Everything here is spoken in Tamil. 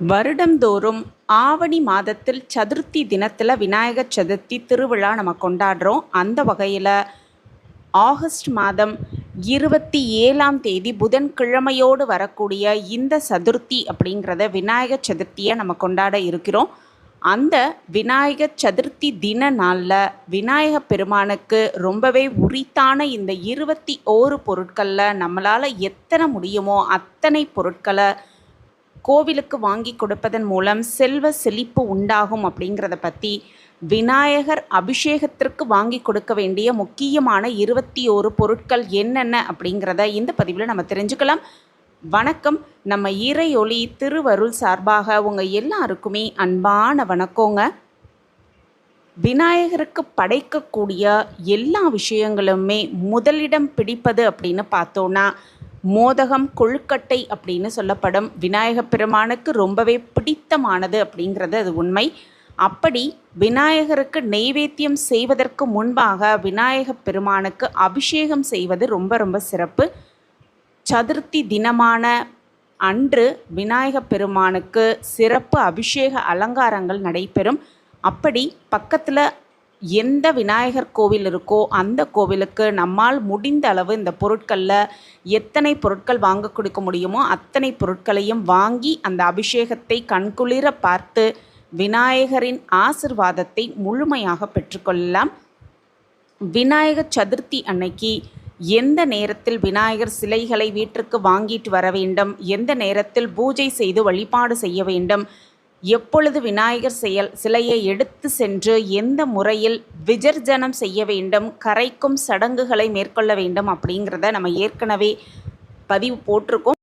வருடந்தோறும் ஆவணி மாதத்தில் சதுர்த்தி தினத்தில் விநாயகர் சதுர்த்தி திருவிழா நம்ம கொண்டாடுறோம். அந்த வகையில் ஆகஸ்ட் மாதம் இருபத்தி ஏழாம் தேதி புதன்கிழமையோடு வரக்கூடிய இந்த சதுர்த்தி அப்படிங்கிறத விநாயகர் சதுர்த்தியை நம்ம கொண்டாட இருக்கிறோம். அந்த விநாயகர் சதுர்த்தி தின நாளில் விநாயகப் பெருமானுக்கு ரொம்பவே உரித்தான இந்த இருபத்தி ஓரு பொருட்களில் நம்மளால் எத்தனை முடியுமோ அத்தனை பொருட்களை கோவிலுக்கு வாங்கி கொடுப்பதன் மூலம் செல்வ செழிப்பு உண்டாகும் அப்படிங்கிறத பற்றி விநாயகர் அபிஷேகத்திற்கு வாங்கி கொடுக்க வேண்டிய முக்கியமான இருபத்தி ஓரு பொருட்கள் என்னென்ன அப்படிங்கிறத இந்த பதிவில் நம்ம தெரிஞ்சுக்கலாம். வணக்கம். நம்ம இறையொளி திருவருள் சார்பாக உங்கள் எல்லாருக்குமே அன்பான வணக்கங்க. விநாயகருக்கு படைக்கக்கூடிய எல்லா விஷயங்களுமே முதலிடம் பிடிப்பது அப்படின்னு பார்த்தோன்னா மோதகம் கொழுக்கட்டை அப்படின்னு சொல்லப்படும். விநாயகப் பெருமானுக்கு ரொம்பவே பிடித்தமானது அப்படிங்கிறது அது உண்மை. அப்படி விநாயகருக்கு நெய்வேத்தியம் செய்வதற்கு முன்பாக விநாயகப் பெருமானுக்கு அபிஷேகம் செய்வது ரொம்ப ரொம்ப சிறப்பு. சதுர்த்தி தினமான அன்று விநாயகப் பெருமானுக்கு சிறப்பு அபிஷேக அலங்காரங்கள் நடைபெறும். அப்படி பக்கத்தில் எந்த விநாயகர் கோவில் இருக்கோ அந்த கோவிலுக்கு நம்மால் முடிந்த அளவு இந்த பொருட்களில் எத்தனை பொருட்கள் வாங்க கொடுக்க முடியுமோ அத்தனை பொருட்களையும் வாங்கி அந்த அபிஷேகத்தை கண்குளிர பார்த்து விநாயகரின் ஆசிர்வாதத்தை முழுமையாக பெற்றுக்கொள்ளலாம். விநாயகர் சதுர்த்தி அன்னைக்கு எந்த நேரத்தில் விநாயகர் சிலைகளை வீட்டிற்கு வாங்கிட்டு வர வேண்டும்? எந்த நேரத்தில் பூஜை செய்து வழிபாடு செய்ய வேண்டும்? எப்பொழுது விநாயகர் செயல் சிலையை எடுத்து சென்று எந்த முறையில் விஜர்ஜனம் செய்ய வேண்டும் கரைக்கும் சடங்குகளை மேற்கொள்ள வேண்டும் அப்படிங்கிறத நம்ம ஏற்கனவே பதிவு போட்டிருக்கோம்.